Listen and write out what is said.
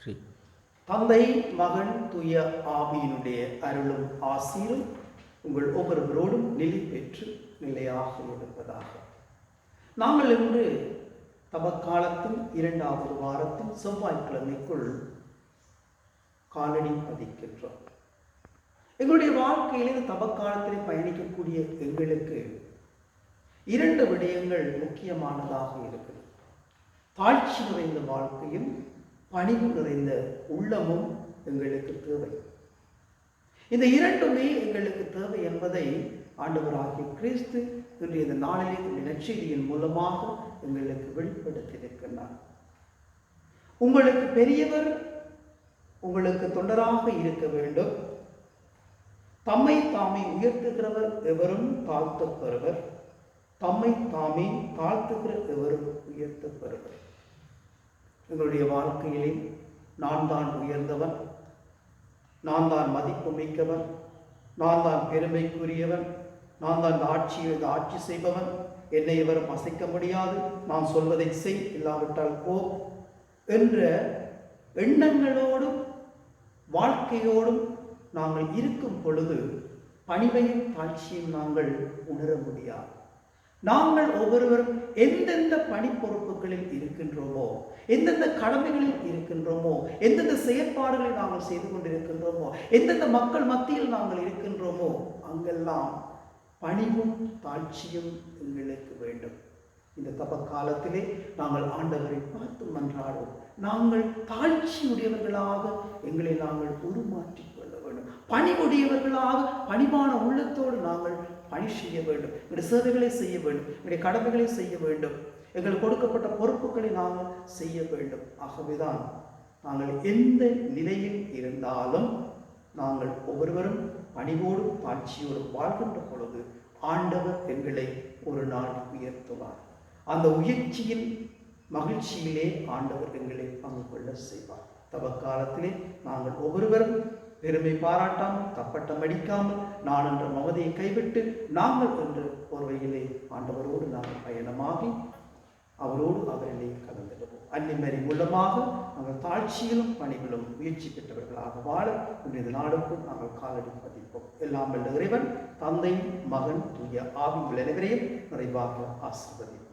Three தந்தை மகன் துய ஆவியினுடைய அருளும் ஆசீரும் உங்கள் ஒவ்வொருவரோடும் நிலை பெற்று நிலையாக இருப்பதாக. நாங்கள் இன்று தபக்காலத்தின் இரண்டாவது வாரத்தின் செவ்வாய்க்கிழமைக்குள் காலடி பதிக்கின்றோம். எங்களுடைய வாழ்க்கையிலே இந்த தபக்காலத்திலே பயணிக்கக்கூடிய எங்களுக்கு இரண்டு விடயங்கள் முக்கியமானதாக இருக்குது தாழ்ச்சி நிறைந்த வாழ்க்கையும் பணிவு நிறைந்த உள்ளமும் எங்களுக்கு தேவை. இந்த இரண்டுமே எங்களுக்கு தேவை என்பதை ஆண்டவராகிய கிறிஸ்து இன்றைய இந்த நாளிலே இந்த மூலமாக எங்களுக்கு வெளிப்படுத்தியிருக்கின்றார் உங்களுக்கு பெரியவர் உங்களுக்கு தொண்டராக இருக்க வேண்டும். தம்மை தாமே உயர்த்துகிறவர் எவரும் தாழ்த்தப்பெறுவர். தம்மை தாமே தாழ்த்துகிற எவரும் உயர்த்தப்பெறுவர். எங்களுடைய வாழ்க்கையிலே நான் தான் உயர்ந்தவன். நான் தான் மதிப்பு மிக்கவன். நான் தான் பெருமைக்குரியவன். நான் தான் ஆட்சி ஆட்சியை ஆட்சி செய்பவன். என்னை எவரும் அசைக்க முடியாது. நான் சொல்வதை செய் இல்லாவிட்டால் போ என்ற எண்ணங்களோடும் வாழ்க்கையோடும் நாங்கள் இருக்கும் பொழுது பணிவையும் தாழ்ச்சியும் நாங்கள் உணர முடியாது. நாங்கள் ஒவ்வொருவரும் எந்தெந்த பணி பொறுப்புகளில் இருக்கின்றோமோ எந்தெந்த கடமைகளில் இருக்கின்றோமோ எந்தெந்த செயற்பாடுகளை நாங்கள் செய்து கொண்டிருக்கின்றோமோ எந்தெந்த மக்கள் மத்தியில் நாங்கள் இருக்கின்றோமோ அங்கெல்லாம் பணிவும் தாழ்ச்சியும் எங்களுக்கு வேண்டும். இந்த தப காலத்திலே நாங்கள் ஆண்டவரை பார்த்து மன்றாடுவோம். நாங்கள் தாழ்ச்சியுடையவர்களாக எங்களை நாங்கள் உருமாற்றிக் வேண்டும். பணிவுடையவர்களாக பணிவான உள்ளத்தோடு நாங்கள் பணி செய்ய வேண்டும். எங்களுடைய சேவைகளை செய்ய வேண்டும். எங்களுடைய கடமைகளை செய்ய வேண்டும். எங்களுக்கு கொடுக்கப்பட்ட பொறுப்புகளை நாங்கள் செய்ய வேண்டும். ஆகவேதான் நாங்கள் எந்த நிலையில் இருந்தாலும் நாங்கள் ஒவ்வொருவரும் பணிவோடும் தாட்சியோடும் வாழ்கின்ற பொழுது ஆண்டவர் எங்களை ஒரு நாள் உயர்த்துவார். அந்த உயர்ச்சியின் மகிழ்ச்சியிலே ஆண்டவர் எங்களை பங்கு கொள்ள செய்வார். தவ காலத்திலே நாங்கள் ஒவ்வொருவரும் பெருமை பாராட்டாமல் தப்பட்டம் அடிக்காமல் நான் என்ற மமதையை கைவிட்டு நாங்கள் என்று போர்வையிலே ஆண்டவரோடு நாங்கள் பயணமாகி அவரோடு அவரிலே கலந்துடுவோம் அன்னிமரி மூலமாக நாங்கள் தாழ்ச்சியிலும் பணிகளும் முயற்சி பெற்றவர்களாக வாழ இன்றைய நாளுக்கும் நாங்கள் காலடி பதிப்போம். எல்லாம் வல்ல இறைவன் தந்தை மகன் தூய ஆவி உள்ள அனைவரையும் நிறைவாக ஆசிர்வதிப்போம்